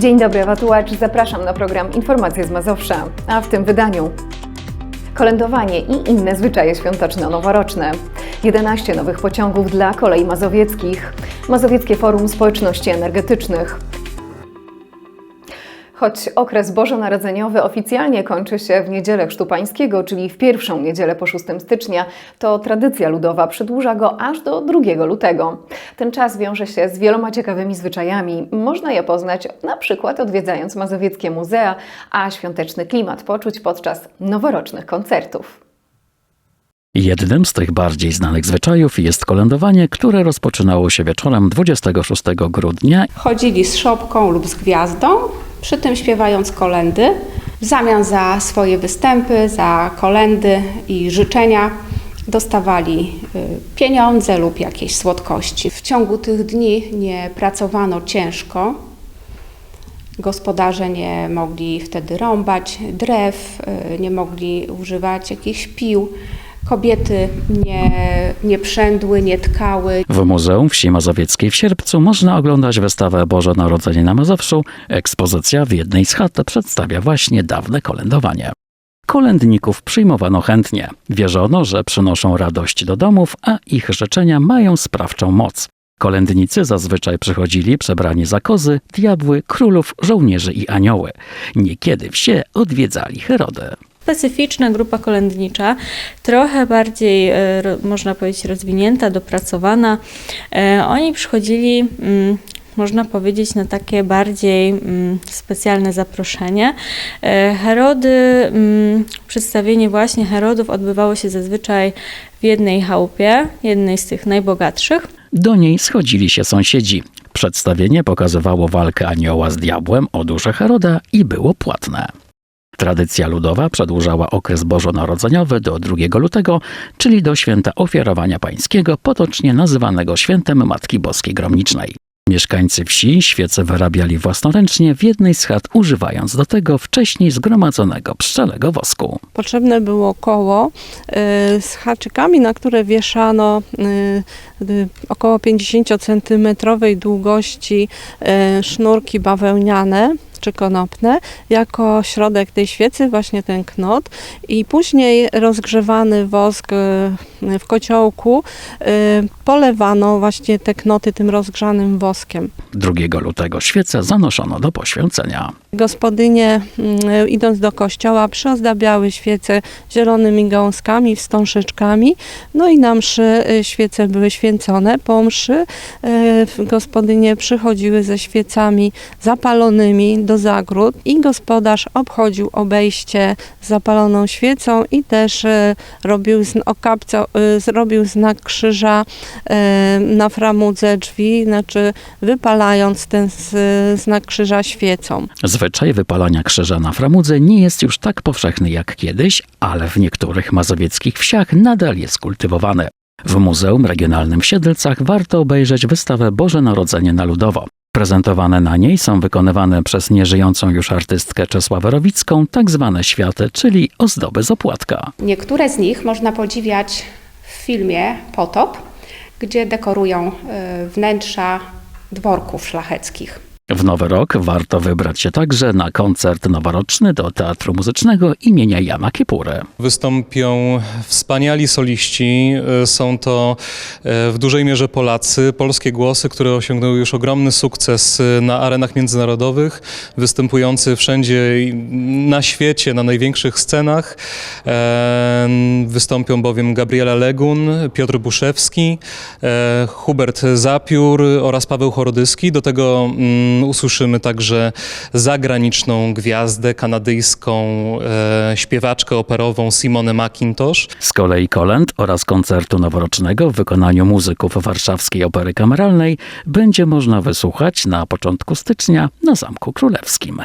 Dzień dobry, Ewa Tułacz. Zapraszam na program Informacje z Mazowsza. A w tym wydaniu kolędowanie i inne zwyczaje świąteczno-noworoczne. 11 nowych pociągów dla kolei mazowieckich. Mazowieckie Forum Społeczności Energetycznych. Choć okres bożonarodzeniowy oficjalnie kończy się w niedzielę Chrztu Pańskiego, czyli w pierwszą niedzielę po 6 stycznia, to tradycja ludowa przedłuża go aż do 2 lutego. Ten czas wiąże się z wieloma ciekawymi zwyczajami. Można je poznać na przykład odwiedzając mazowieckie muzea, a świąteczny klimat poczuć podczas noworocznych koncertów. Jednym z tych bardziej znanych zwyczajów jest kolędowanie, które rozpoczynało się wieczorem 26 grudnia chodzili z szopką lub z gwiazdą, przy tym śpiewając kolendy. W zamian za swoje występy, za kolendy i życzenia dostawali y, pieniądze lub jakieś słodkości. W ciągu tych dni nie pracowano ciężko. Gospodarze nie mogli wtedy rąbać drew, y, nie mogli używać jakichś pił. Kobiety nie, nie przędły, nie tkały, W Muzeum Wsi Mazowieckiej w Sierpcu można oglądać wystawę Boże Narodzenie na Mazowszu. Ekspozycja w jednej z chat przedstawia właśnie dawne kolędowanie. Kolędników przyjmowano chętnie. Wierzono, że przynoszą radość do domów, a ich życzenia mają sprawczą moc. Kolędnicy zazwyczaj przychodzili przebrani za kozy, diabły, królów, żołnierzy i anioły. Niekiedy wsie odwiedzali Herodę. Specyficzna grupa kolędnicza, trochę bardziej, e, można powiedzieć, rozwinięta, dopracowana. E, Oni przychodzili, mm, można powiedzieć, na takie bardziej mm, specjalne zaproszenie. E, Herody, mm, przedstawienie właśnie Herodów odbywało się zazwyczaj w jednej chałupie, jednej z tych najbogatszych. Do niej schodzili się sąsiedzi. Przedstawienie pokazywało walkę anioła z diabłem o duszę Heroda i było płatne. Tradycja ludowa przedłużała okres bożonarodzeniowy do 2 lutego, czyli do święta ofiarowania pańskiego, potocznie nazywanego świętem Matki Boskiej Gromnicznej. Mieszkańcy wsi świece wyrabiali własnoręcznie w jednej z chat, używając do tego wcześniej zgromadzonego pszczelego wosku. Potrzebne było koło y, z haczykami, na które wieszano y, y, około 50 cm długości sznurki bawełniane czy konopne, jako środek tej świecy, właśnie ten knot i później rozgrzewany wosk y, w kociołku y, polewano właśnie te knoty tym rozgrzanym woskiem. 2 lutego świece zanoszono do poświęcenia. Gospodynie, mm, idąc do kościoła, przyozdabiały świece zielonymi gałązkami, wstążeczkami. No i na mszy y, świece były święcone. Po mszy gospodynie przychodziły ze świecami zapalonymi do zagród i gospodarz obchodził obejście zapaloną świecą i też y, robił, y, zrobił znak krzyża y, na framudze drzwi, znaczy wypalając ten znak krzyża świecą. Zwyczaj wypalania krzyża na framudze nie jest już tak powszechny jak kiedyś, ale w niektórych mazowieckich wsiach nadal jest kultywowany. W Muzeum Regionalnym w Siedlcach warto obejrzeć wystawę Boże Narodzenie na Ludowo. Prezentowane na niej są wykonywane przez nieżyjącą już artystkę Czesławę Rowicką tak zwane światy, czyli ozdoby z opłatka. Niektóre z nich można podziwiać w filmie Potop, gdzie dekorują y, wnętrza dworków szlacheckich. W nowy rok warto wybrać się także na koncert noworoczny do Teatru Muzycznego imienia Jana Kiepury. Wystąpią wspaniali soliści. E, Są to e, w dużej mierze Polacy, polskie głosy, które osiągnęły już ogromny sukces e, na arenach międzynarodowych, występujący wszędzie na świecie, na największych scenach. Wystąpią bowiem Gabriela Legun, Piotr Buszewski, Hubert Zapiór oraz Paweł Chorodyski. Do tego mm, usłyszymy także zagraniczną gwiazdę kanadyjską e, śpiewaczkę operową Simonę McIntosh. Z kolei kolęd oraz koncertu noworocznego w wykonaniu muzyków Warszawskiej Opery Kameralnej będzie można wysłuchać na początku stycznia na Zamku Królewskim.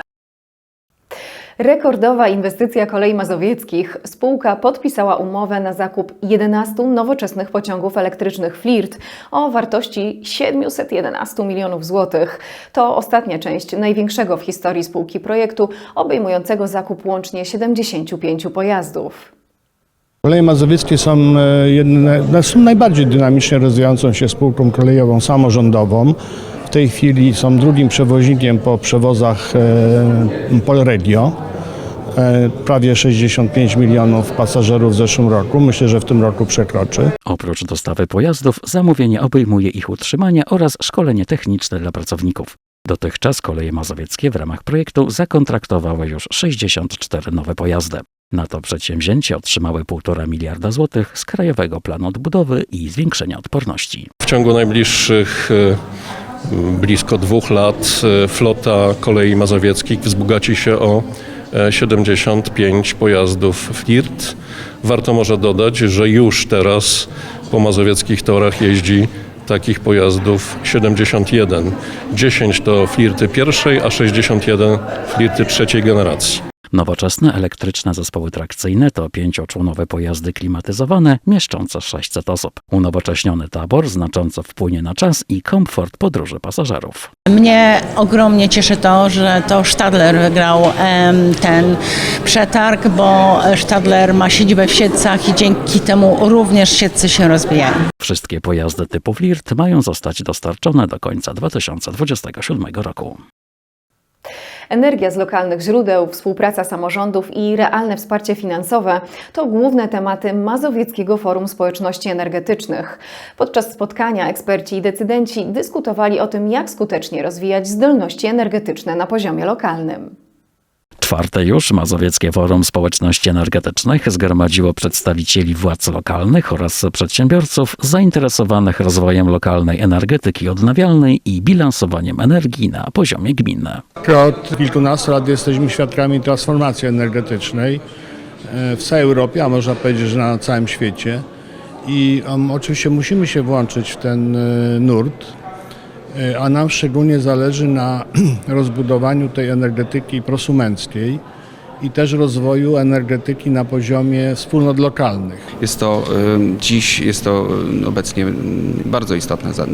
Rekordowa inwestycja kolei mazowieckich. Spółka podpisała umowę na zakup 11 nowoczesnych pociągów elektrycznych Flirt o wartości 711 milionów złotych. To ostatnia część największego w historii spółki projektu, obejmującego zakup łącznie 75 pojazdów. Koleje mazowieckie są, e, jedne, no, są najbardziej dynamicznie rozwijającą się spółką kolejową samorządową. W tej chwili są drugim przewoźnikiem po przewozach e, Polregio. E, prawie 65 milionów pasażerów w zeszłym roku. Myślę, że w tym roku przekroczy. Oprócz dostawy pojazdów, zamówienie obejmuje ich utrzymanie oraz szkolenie techniczne dla pracowników. Dotychczas koleje mazowieckie w ramach projektu zakontraktowały już 64 nowe pojazdy. Na to przedsięwzięcie otrzymały 1,5 miliarda złotych z Krajowego Planu Odbudowy i Zwiększenia Odporności. W ciągu najbliższych e, blisko dwóch lat e, flota kolei mazowieckich wzbogaci się o e, 75 pojazdów Flirt. Warto może dodać, że już teraz po mazowieckich torach jeździ takich pojazdów 71. 10 to Flirty pierwszej, a 61 Flirty trzeciej generacji. Nowoczesne elektryczne zespoły trakcyjne to pięcioczłonowe pojazdy klimatyzowane, mieszczące 600 osób. Unowocześniony tabor znacząco wpłynie na czas i komfort podróży pasażerów. Mnie ogromnie cieszy to, że to Stadler wygrał ten przetarg, bo Stadler ma siedzibę w Siedcach i dzięki temu również Siedcy się rozwijają. Wszystkie pojazdy typu Flirt mają zostać dostarczone do końca 2027 roku. Energia z lokalnych źródeł, współpraca samorządów i realne wsparcie finansowe to główne tematy Mazowieckiego Forum Społeczności Energetycznych. Podczas spotkania eksperci i decydenci dyskutowali o tym, jak skutecznie rozwijać zdolności energetyczne na poziomie lokalnym. Czwarte już Mazowieckie Forum Społeczności Energetycznych zgromadziło przedstawicieli władz lokalnych oraz przedsiębiorców zainteresowanych rozwojem lokalnej energetyki odnawialnej i bilansowaniem energii na poziomie gminy. Od kilkunastu lat jesteśmy świadkami transformacji energetycznej e, w całej Europie, a można powiedzieć, że na całym świecie. I um, oczywiście musimy się włączyć w ten e, nurt, a nam szczególnie zależy na rozbudowaniu tej energetyki prosumenckiej i też rozwoju energetyki na poziomie wspólnot lokalnych. Jest to dziś, jest to obecnie bardzo istotne za-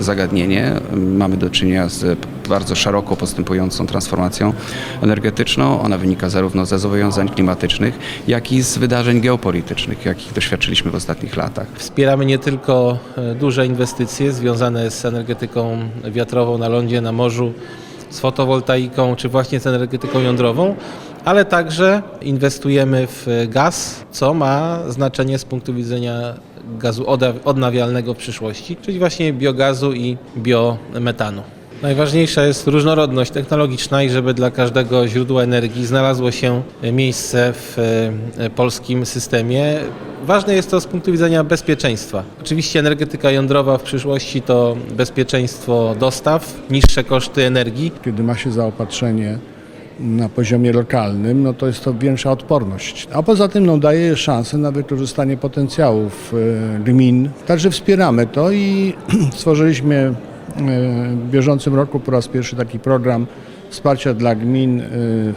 zagadnienie. Mamy do czynienia z bardzo szeroko postępującą transformacją energetyczną. Ona wynika zarówno ze zobowiązań klimatycznych, jak i z wydarzeń geopolitycznych, jakich doświadczyliśmy w ostatnich latach. Wspieramy nie tylko e, duże inwestycje związane z energetyką wiatrową na lądzie, na morzu, z fotowoltaiką czy właśnie z energetyką jądrową, ale także inwestujemy w gaz, co ma znaczenie z punktu widzenia gazu odnawialnego w przyszłości, czyli właśnie biogazu i biometanu. Najważniejsza jest różnorodność technologiczna i żeby dla każdego źródła energii znalazło się miejsce w e, polskim systemie. Ważne jest to z punktu widzenia bezpieczeństwa. Oczywiście energetyka jądrowa w przyszłości to bezpieczeństwo dostaw, niższe koszty energii, Kiedy ma się zaopatrzenie na poziomie lokalnym, no to jest to większa odporność. A poza tym no, daje szansę na wykorzystanie potencjałów e, gmin. Także wspieramy to i stworzyliśmy w bieżącym roku po raz pierwszy taki program wsparcia dla gmin e, w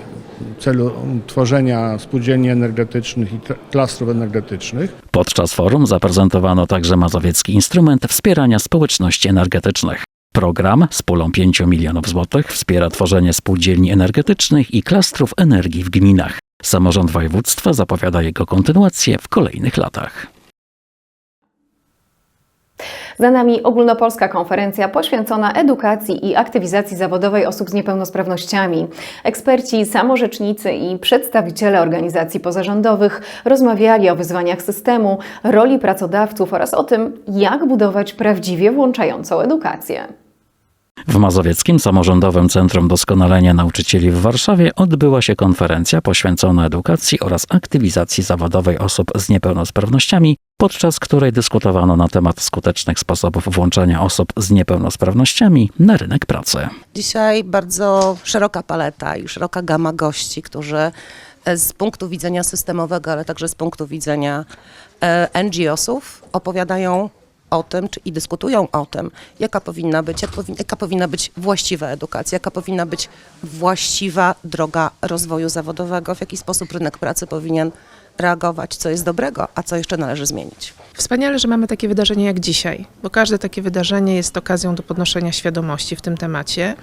celu tworzenia spółdzielni energetycznych i kl- klastrów energetycznych. Podczas forum zaprezentowano także mazowiecki instrument wspierania społeczności energetycznych. Program z pulą 5 milionów złotych wspiera tworzenie spółdzielni energetycznych i klastrów energii w gminach. Samorząd województwa zapowiada jego kontynuację w kolejnych latach. Za nami ogólnopolska konferencja poświęcona edukacji i aktywizacji zawodowej osób z niepełnosprawnościami. Eksperci, samorzecznicy i przedstawiciele organizacji pozarządowych rozmawiali o wyzwaniach systemu, roli pracodawców oraz o tym, jak budować prawdziwie włączającą edukację. W Mazowieckim Samorządowym Centrum Doskonalenia Nauczycieli w Warszawie odbyła się konferencja poświęcona edukacji oraz aktywizacji zawodowej osób z niepełnosprawnościami, podczas której dyskutowano na temat skutecznych sposobów włączania osób z niepełnosprawnościami na rynek pracy. Dzisiaj bardzo szeroka paleta i szeroka gama gości, którzy e, z punktu widzenia systemowego, ale także z punktu widzenia e, NGO-sów opowiadają o tym, czy i dyskutują o tym, jaka powinna być, jak jaka powinna być właściwa edukacja, jaka powinna być właściwa droga rozwoju zawodowego, w jaki sposób rynek pracy powinien reagować, co jest dobrego, a co jeszcze należy zmienić. Wspaniale, że mamy takie wydarzenie jak dzisiaj, bo każde takie wydarzenie jest okazją do podnoszenia świadomości w tym temacie.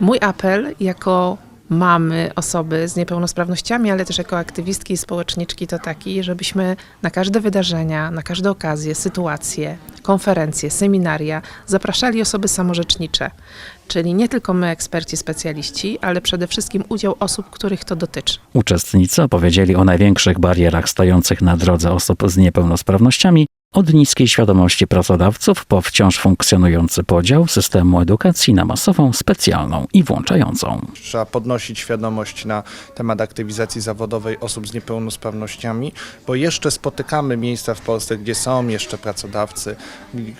Mój apel jako mamy osoby z niepełnosprawnościami, ale też jako aktywistki i społeczniczki to taki, żebyśmy na każde wydarzenia, na każde okazje, sytuacje, konferencje, seminaria, zapraszali osoby samorzecznicze, czyli nie tylko my, eksperci, specjaliści, ale przede wszystkim udział osób, których to dotyczy. Uczestnicy opowiedzieli o największych barierach stojących na drodze osób z niepełnosprawnościami, od niskiej świadomości pracodawców po wciąż funkcjonujący podział systemu edukacji na masową, specjalną i włączającą. Trzeba podnosić świadomość na temat aktywizacji zawodowej osób z niepełnosprawnościami, bo jeszcze spotykamy miejsca w Polsce, gdzie są jeszcze pracodawcy,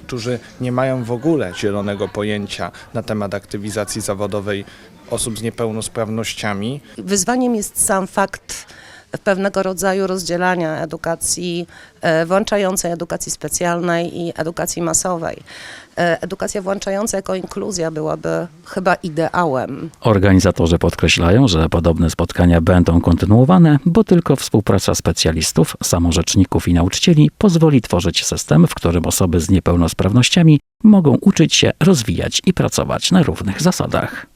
którzy nie mają w ogóle zielonego pojęcia na temat aktywizacji zawodowej osób z niepełnosprawnościami. Wyzwaniem jest sam fakt pewnego rodzaju rozdzielania edukacji e, włączającej, edukacji specjalnej i edukacji masowej. E, Edukacja włączająca jako inkluzja byłaby chyba ideałem. Organizatorzy podkreślają, że podobne spotkania będą kontynuowane, bo tylko współpraca specjalistów, samorzeczników i nauczycieli pozwoli tworzyć system, w którym osoby z niepełnosprawnościami mogą uczyć się, rozwijać i pracować na równych zasadach.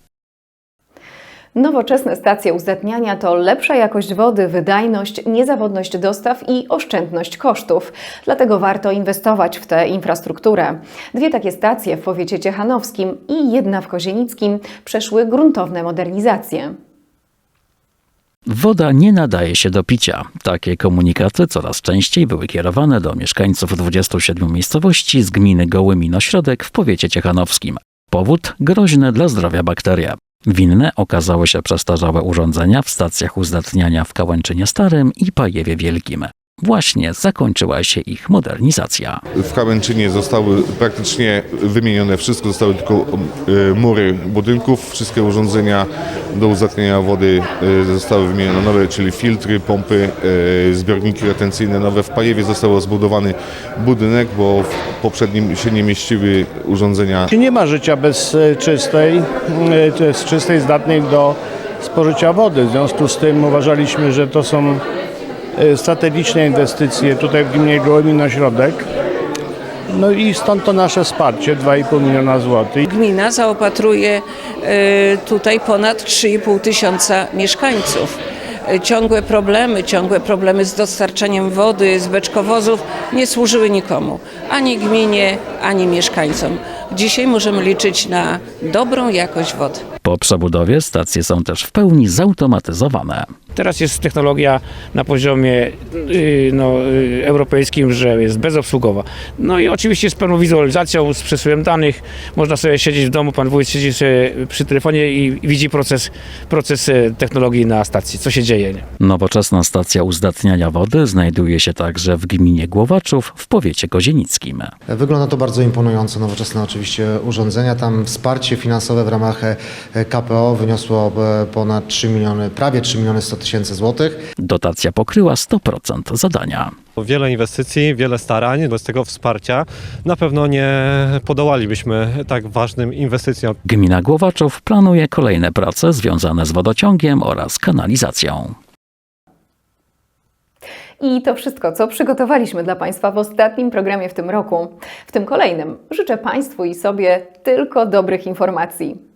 Nowoczesne stacje uzdatniania to lepsza jakość wody, wydajność, niezawodność dostaw i oszczędność kosztów. Dlatego warto inwestować w tę infrastrukturę. Dwie takie stacje w powiecie ciechanowskim i jedna w Kozienickim przeszły gruntowne modernizacje. Woda nie nadaje się do picia. Takie komunikaty coraz częściej były kierowane do mieszkańców 27 miejscowości z gminy Gołymino-Środek w powiecie ciechanowskim. Powód groźne dla zdrowia bakteria. Winne okazały się przestarzałe urządzenia w stacjach uzdatniania w Kałęczynie Starym i Pajewie Wielkim. Właśnie zakończyła się ich modernizacja. W Kałęczynie zostały praktycznie wymienione wszystko, zostały tylko e, mury budynków, wszystkie urządzenia do uzatniania wody e, zostały wymienione nowe, czyli filtry, pompy, e, zbiorniki retencyjne nowe. W Pajewie został zbudowany budynek, bo w poprzednim się nie mieściły urządzenia Nie ma życia bez czystej, jest czystej, zdatnej do spożycia wody. W związku z tym uważaliśmy, że to są strategiczne inwestycje tutaj w gminie Gołymin na środek. No i stąd to nasze wsparcie 2,5 miliona złotych. Gmina zaopatruje e, tutaj ponad 3,5 tysiąca mieszkańców. E, Ciągłe problemy, ciągłe problemy z dostarczaniem wody, z beczkowozów nie służyły nikomu, ani gminie, ani mieszkańcom. Dzisiaj możemy liczyć na dobrą jakość wody. Po przebudowie stacje są też w pełni zautomatyzowane. Teraz jest technologia na poziomie y, no, y, europejskim, że jest bezobsługowa. No i oczywiście z pełną wizualizacją, z przesyłem danych. Można sobie siedzieć w domu, pan wójt siedzi sobie przy telefonie i widzi proces, proces e, technologii na stacji, co się dzieje. Nie? Nowoczesna stacja uzdatniania wody znajduje się także w gminie Głowaczów w powiecie kozienickim. Wygląda to bardzo imponująco, nowoczesne oczywiście urządzenia. Tam wsparcie finansowe w ramach e, KPO wyniosło e, ponad 3 miliony, prawie 3 miliony 100 tysięcy złotych. Dotacja pokryła 100% zadania. Wiele inwestycji, wiele starań, bez tego wsparcia na pewno nie podołalibyśmy tak ważnym inwestycjom. Gmina Głowaczów planuje kolejne prace związane z wodociągiem oraz kanalizacją. I to wszystko, co przygotowaliśmy dla Państwa w ostatnim programie w tym roku. W tym kolejnym życzę Państwu i sobie tylko dobrych informacji.